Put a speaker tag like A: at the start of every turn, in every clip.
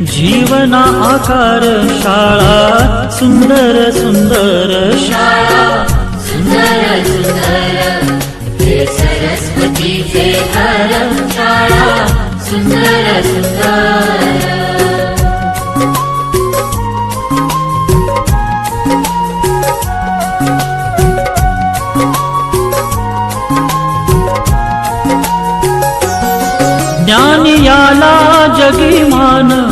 A: जीवना आकार शाळा सुंदर सुंदर शाळा. सुंदर सुंदर हे सरस्वतीचे शाळा. सुंदर सुंदर. ज्ञान याला जगीमान गुणवंतांचा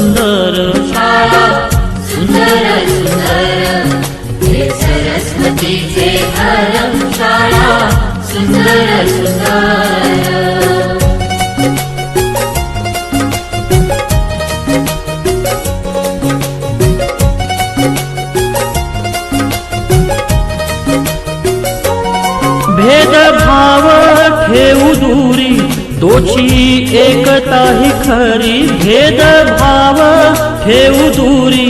A: तिचे घर शाळा सुंदर सुंदर। भेदभाव ठेवू दूरी तोची एकता ही खरी। भेदभाव ठेवू दूरी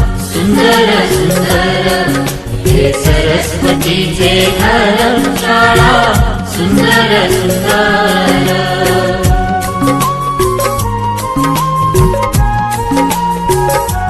A: हे सरस्वतीचे घर शाळा सुंदर सुंदर